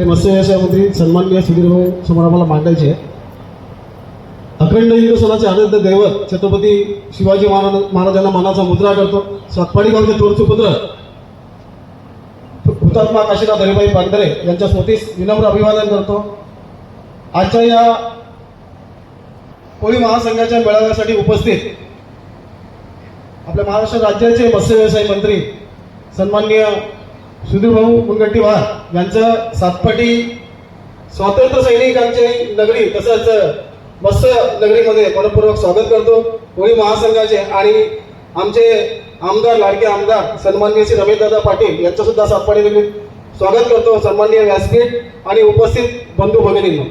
आपले मत्स्य व्यवसायामध्ये मंत्री सन्माननीय सुधीर समोर आम्हाला मांडायचे अखंड हिंदू सणाचे आनंद दैवत छत्रपती शिवाजी महाराज महाराजांना मानाचा मुद्रा करतो. सातपाडी गावचे थोरचे पुत्र हुतात्मा काशीनाथ हरिभाई पांढरे यांच्या स्मृतीस विनम्र अभिवादन करतो. आजच्या या कोळी महासंघाच्या मेळाव्यासाठी उपस्थित आपल्या महाराष्ट्र राज्याचे मत्स्य व्यवसाय मंत्री सन्माननीय सुधीर भाऊ मुनगट्टीवार यांचं सातपटी स्वातंत्र्य सैनिकांची नगरी तसंच मत्स्य नगरीमध्ये मनपूर्वक स्वागत करतो. कोळी महासंघाचे आणि आमचे आमदार लाडके आमदार सन्माननीय श्री रमेशदादा पाटील यांचं सुद्धा सातपाडी नगरीत स्वागत करतो. सन्माननीय व्यासपीठ आणि उपस्थित बंधू भगिनींनो.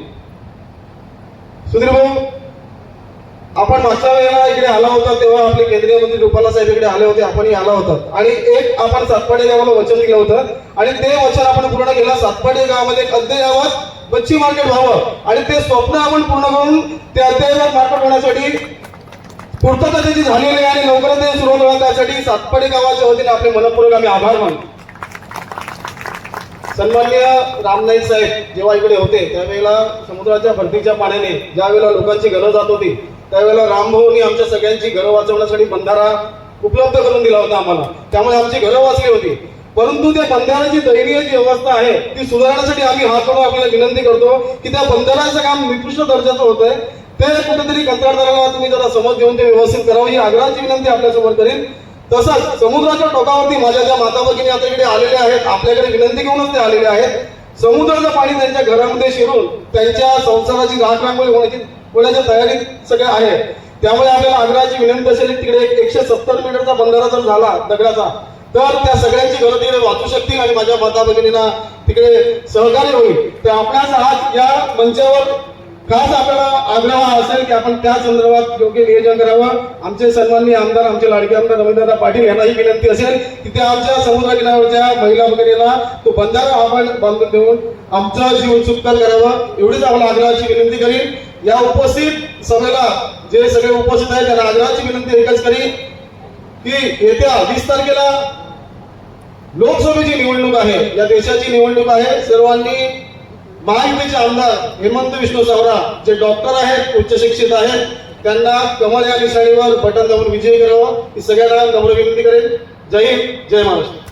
सुधीर भाऊ आपण मागच्या वेळेला इकडे आला होता तेव्हा आपले केंद्रीय मंत्री रुपाला साहेब इकडे आले होते आपणही आला होता. आणि एक आपण सातपाडी गावाला वचन दिलं होतं. आणि ते वचन आपण पूर्ण केलं. सातपाडे गावामध्ये अद्ययावत मच्छी मार्केट व्हावं. आणि ते स्वप्न आपण पूर्ण करून ते अद्ययावत मार्केट होण्यासाठी पूर्तता त्याची झालेली आहे आणि लवकरच ते सुरू होईल त्यासाठी सातपाडे गावाच्या वतीने आपले मनपूर्वक आम्ही आभार मानतो. सन्मान्य रामनाईक साहेब जेव्हा इकडे होते त्यावेळेला समुद्राच्या भरतीच्या पाण्याने ज्या वेळेला लोकांची गरज जात होती त्यावेळेला रामभाऊनी आमच्या सगळ्यांची घरं वाचवण्यासाठी बंधारा उपलब्ध करून दिला होता आम्हाला. त्यामुळे आमची घरं वाचली होती. परंतु त्या बंधाराची दयनीय जी अवस्था आहे ती सुधारण्यासाठी आम्ही हात जोडून आपल्याला विनंती करतो की त्या बंधाराचं काम निकृष्ट दर्जाचं होतंय. ते कुठेतरी कंत्राटदाराला तुम्ही जरा समज घेऊन ते व्यवस्थित करावं. ही आग्रहाची विनंती आपल्यासमोर करेन. तसंच समुद्राच्या टोकावरती माझ्या ज्या माता भगिनी आता इकडे आलेल्या आहेत आपल्याकडे विनंती घेऊनच ते आलेले आहेत. समुद्राचं पाणी त्यांच्या घरामध्ये शिरून त्यांच्या संसाराची राख रांगोळी होण्याची होण्याच्या तयारीत सगळं आहे. त्यामुळे आपल्याला आग्रहाची विनंती असेल तिकडे एकशे सत्तर मीटरचा बंधारा जर झाला दगडाचा तर त्या सगळ्यांची घरं तिकडे वाचू शकतील आणि माझ्या माता भगिनींना तिकडे सहकार्य होईल. तर आपणास आज या मंचावर खास आपल्याला आग्रह असेल की आपण त्या संदर्भात योग्य नियोजन करावं. आमचे सन्माननीय आमदार आमचे लाडके आमदार रवींद्रदा पाटील यांनाही विनंती असेल की त्या आमच्या समुद्र किनाऱ्यावरच्या महिला वगैरेला तो बंधारा आपण बांधून देऊन आमचा जीव सुखकर करावं. एवढीच आपण आग्रहाची विनंती करीन. या उपस्थित सभेला जे सगळे उपस्थित आहेत त्यांना आग्रहाची विनंती एकच करीन की येत्या वीस तारखेला लोकसभेची निवडणूक आहे. या देशाची निवडणूक आहे. सर्वांनी महायुतीचे आमदार हेमंत विष्णू सावरा जे डॉक्टर आहेत उच्च शिक्षित आहेत त्यांना कमल या निशाणीवर बटन दाबून विजयी करावं. ही सगळ्यांना नम्र विनंती करेन. जय हिंद जय महाराष्ट्र.